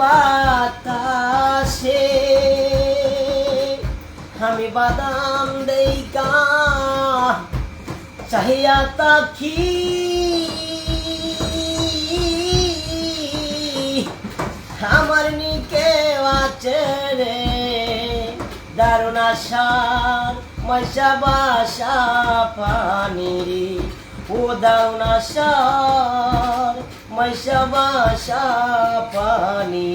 বাতাসে আমি বাদাম দেই চাহিয়া তাকি। আমার নিকে আছে রে দারুণ আশার মশা বাসা পানি রে ও দারুণ আশার মশা বাসা পানি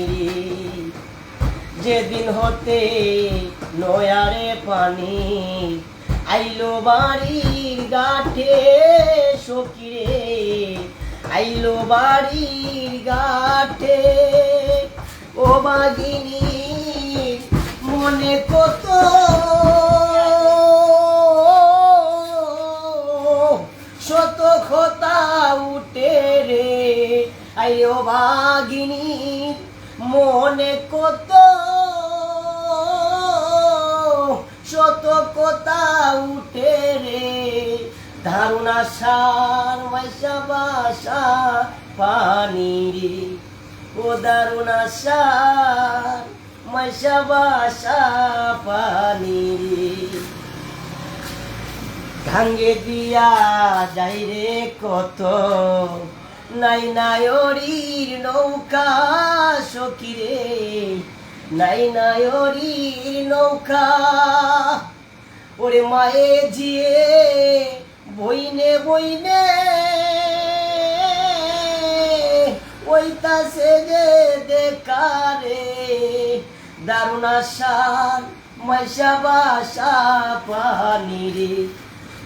যেদিন হতে নয়ারে পানি আইলো বাড়ির গাঠে সকিরে আইলো বাড়ির গাঠে ও বাগিনী মনে কত আইও বাগিনী মনে কত শত কথা উঠে রে। ধারণা সার মাইসা বাসা, পানি রে। ও দারুণা সার মাইসা বাসা, পানি রে। ভাঙ্গে দিয়া যাই রে কত নাই নায়রির নৌকা সকিরে নাই নায়রির নৌকা ওরে মায়ে জিয়ে বইনে বইনে ওইটা সে যে দেখারে দারুণ আশার মাইশা বাসা পানি রে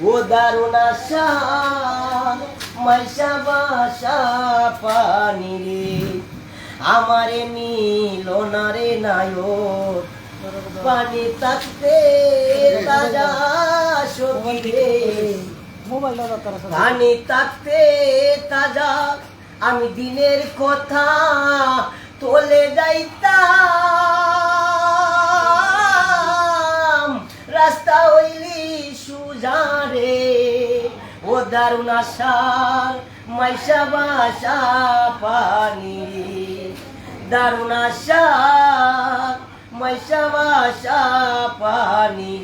ও দারুণ আশার মাইশা বাসা পানি রে। আমারে মিলনারে নায়ক। পানি থাকতে তাজা সকিরে পানি থাকতে তাজা, আমি দিনের কথা তোলে যাইতাম। রাস্তা দারুণ আশার মাইশা বাসা পানি। দারুণ আশার মাইশা বাসা পানি।